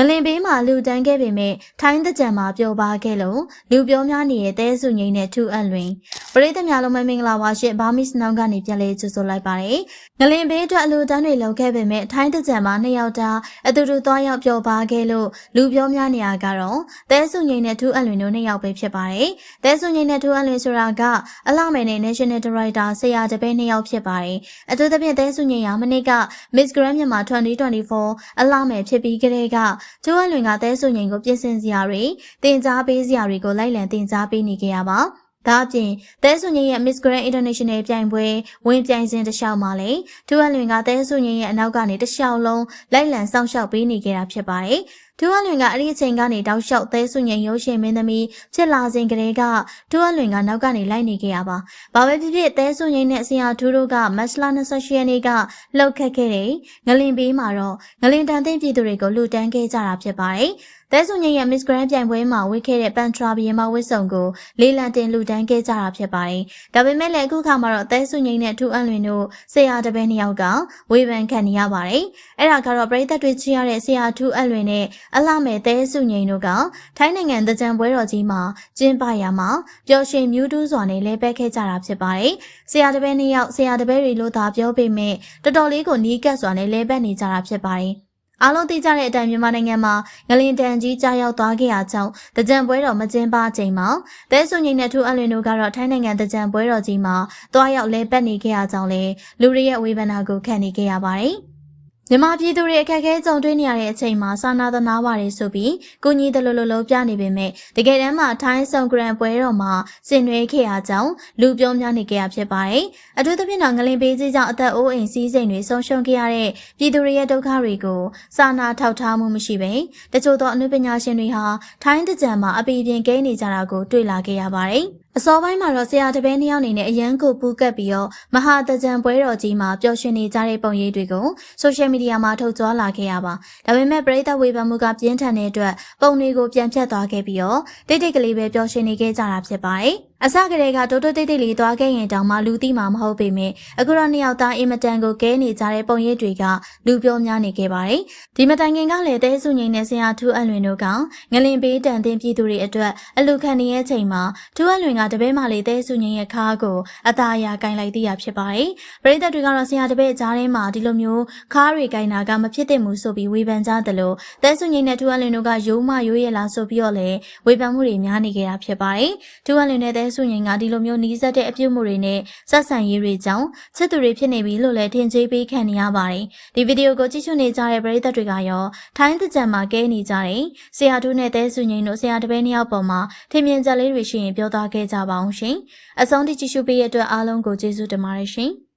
ငလင်ဘေးမှာလူတန်းခဲ့ပေမဲ့ထိုင်းတကြံမှာပျော်ပါခဲ့လို့လူပြောများနေတဲ့တဲစုငိမ့်နဲ့ထူအပ်လွင် ပရိသတ်များလုံးမင်္ဂလာပါရှင်ဘာမစ်နောင်ကနေပြန်လဲကြိုဆိုလိုက်ပါတယ်ငလင်ဘေးအတွက်အလူတန်းတွေလုံခဲ့ပေမဲ့ထိုင်းတကြံမှာနှစ်ယောက်တာအတူတူသွားရောက်ပျော်ပါခဲ့လို့လူပြောများနေရကတော့တဲစုငိမ့်နဲ့ထူအပ်လွင်တို့နှစ်ယောက်ပဲဖြစ်ပါတယ်တဲစုငိမ့်နဲ့ထူအပ်လွင်ဆိုတာကအလှမယ်နဲ့ National Director ဆရာတပည့်နှစ်ယောက်ဖြစ်ပါတယ်အထူးသဖြင့်တဲစုငိမ့်ရမနေ့က Miss Grand မြန်မာ2024အလှမယ်ဖြစ်ပြီးကလေးကကျိုးအလွင်ကတဲဆုငိန်ကိုပြင်ဆင်စရာတွေတင် जा ပေးစရာတွေကိုလိုက်လံတင် जा ပေးနေကြရပါ ဒါအပြင်တဲဆုငိန်ရဲ့ Miss Grand International ပြိုင်ပွဲဝင်ပြိုင်စဉ်တစ်လျှောက်မှာလေကျိုးအလွင်ကတဲဆုငိန်ရဲ့အနောက်ကနေတစ်လျှောက်လုံးလိုက်လံစောင့်ရှောက်ပေးနေကြတာဖြစ်ပါတယ်ဒူအလွင်ကအဲ့ဒီအချိန်ကနေတောက်လျှောက်သဲဆုငိန်ရုံးရှင်မင်းသမီးဖြစ်လာစဉ်ကလေးကဒူအလွင်ကနောက်ကနေလိုက်နေခဲ့ရပါ။ဘာပဲဖြစ်ဖြစ်သဲဆုငိန်နဲ့ဆရာထူးတို့ကမတ်လ28ရက်နေ့ကလှုပ်ခတ်ခဲ့တဲ့ငလင်ပေးမှာတော့ငလင်တန်သိမ့်ပြည်သူတွေကိုလှူဒန်းခဲ့ကြတာဖြစ်ပါတယ်။ သဲဆုငိန်ရဲ့ Miss Grand ပြိုင်ပွဲမှာဝစ်ခဲ့တဲ့ပန်ထရာဘီယမဝစ်စုံကိုလေးလံတင်လှူဒန်းခဲ့ကြတာဖြစ်ပါတယ်။ဒါပေမဲ့လည်းအခုခါမှာတော့သဲဆုငိန်နဲ့ထူအလွင်တို့ဆရာတပည့်နှစ်ယောက်ကဝေဖန်ခံနေရပါတယ်။အဲ့ဒါကတော့ပြည်သက်တွေချီရတဲ့ဆရာထူအလွင်နဲ့အလှမဲ့သဲစုငိန်တို့ကထိုင်းနိုင်ငံတကြံပွဲတော်ကြီးမှာကျင်းပရာမှာပျော်ရွှင်မြူးတူးစွာနဲ့လဲပက်ခဲ့ကြတာဖြစ်ပါတယ်။ဆရာတပည့်နှစ်ယောက်ဆရာတပည့်တွေလို့သာပြောပေမဲ့တော်တော်လေးကိုနီးကပ်စွာနဲ့လဲပက်နေကြတာဖြစ်ပါတယ်။ အားလုံးသိကြတဲ့အတိုင်းမြန်မာနိုင်ငံမှာငလင်တန်ကြီးကြားရောက်သွားခဲ့ရကြောင်းတကြံပွဲတော်မကျင်းပချိန်မှာသဲဆုငိန်နဲ့ထူအလွင်တို့ကတော့ထိုင်းနိုင်ငံတကြံပွဲတော်ကြီးမှာတွားရောက်လဲပတ်နေခဲ့ရကြောင်းလဲလူတွေရဲ့ဝေဖန်တာကိုခံနေခဲ့ရပါတယ်။ မြန်မာပြည်သူတွေအခက်အခဲကြုံတွေ့နေရတဲ့အချိန်မှာစာနာသနာဝါတွေဆိုပြီးကုညီတလူလူလုံးပြနေပေမဲ့တကယ်တမ်းမှာထိုင်းဆောင်ဂရန်ပွဲတော်မှာဆင်နွှဲခဲ့ရကြောင်းလူပြောများနေကြရဖြစ်ပါတယ်။အထူးသဖြင့်တော့ငလင်ပေးကြီးကြောင့်အသက်အိုးအိမ်စည်းစိမ်တွေဆုံးရှုံးခဲ့ရတဲ့ပြည်သူတွေရဲ့ဒုက္ခတွေကိုစာနာထောက်ထားမှုမရှိဘဲတချို့သောအနုပညာရှင်တွေဟာထိုင်းတကြံမှာအပီပြင်ကဲနေကြတာကိုတွေ့လာခဲ့ရပါတယ်။အစောပိုင်းမှာတော့ဆရာတပည့်နှစ်ယောက်အနေနဲ့အရန်ကိုပူးကပ်ပြီးတော့မဟာတကြံပွဲတော်ကြီးမှာပျော်ရွှင်နေကြတဲ့ပုံရိပ်တွေကိုဆိုရှယ်မီဒီယာမှာထုတ်ကြွလာခဲ့ရပါဒါပေမဲ့ပရိသတ်ဝေဖန်မှုကပြင်းထန်တဲ့အတွက်ပုံတွေကိုပြန်ဖြတ်သွားခဲ့ပြီးတော့တိတ်တိတ်ကလေးပဲပျော်ရွှင်နေခဲ့ကြတာဖြစ်ပါတယ် အစကတည်းကတိုးတိုးတိတ်တိတ်လေးသွားခဲ့ရင်တောင်မှလူသိမှာမဟုတ်ပေမဲ့အခုတော့နှစ်ယောက်သားအင်မတန်ကိုကဲနေကြတဲ့ပုံရိပ်တွေကလူပြောများနေခဲ့ပါတယ်။ဒီမတိုင်ခင်ကလည်းတဲစုငိန်နဲ့ဆရာထူးအလွင်တို့ကငလင်ပေးတန်တင်ပြည်သူတွေအတွက်အလူခံနေရဲ့ချိန်မှာထူးအလွင်ကတပည့်မလေးတဲစုငိန်ရဲ့ခါးကိုအသာအရာကင်လိုက်သေးရဖြစ်ပါတယ်။ပရိသတ်တွေကတော့ဆရာတပည့်ကြားထဲမှာဒီလိုမျိုးခါးတွေကင်တာကမဖြစ်သင့်ဘူးဆိုပြီးဝေဖန်ကြတယ်လို့တဲစုငိန်နဲ့ထူးအလွင်တို့ကရိုးမရိုးရလာဆိုပြီးတော့လည်းဝေဖန်မှုတွေများနေကြတာဖြစ်ပါတယ်။ထူးအလွင်နဲ့တဲစုငိန်ကဒီလိုမျိုးနီးစပ်တဲ့အပြုတ်မှုတွေနဲ့ဆက်ဆံရေးတွေကြောင့်ချစ်သူတွေဖြစ်နေပြီလို့လည်းထင်ကြေးပေးခံနေရပါတယ်။ဒီဗီဒီယိုကိုကြည့်ရှုနေကြတဲ့ပရိသတ်တွေကရောထိုင်းတကြံမှာကဲနေကြတယ်။ဆရာတူးနဲ့တဲစုငိန်တို့ဆရာတပည့်နှစ်ယောက်ပေါ်မှာထင်မြင်ချက်လေးတွေရှိရင်ပြောသားခဲ့ကြပါအောင်ရှင်။အဆုံးထိကြည့်ရှုပေးရတဲ့အတွက်အားလုံးကိုကျေးဇူးတင်ပါတယ်ရှင်။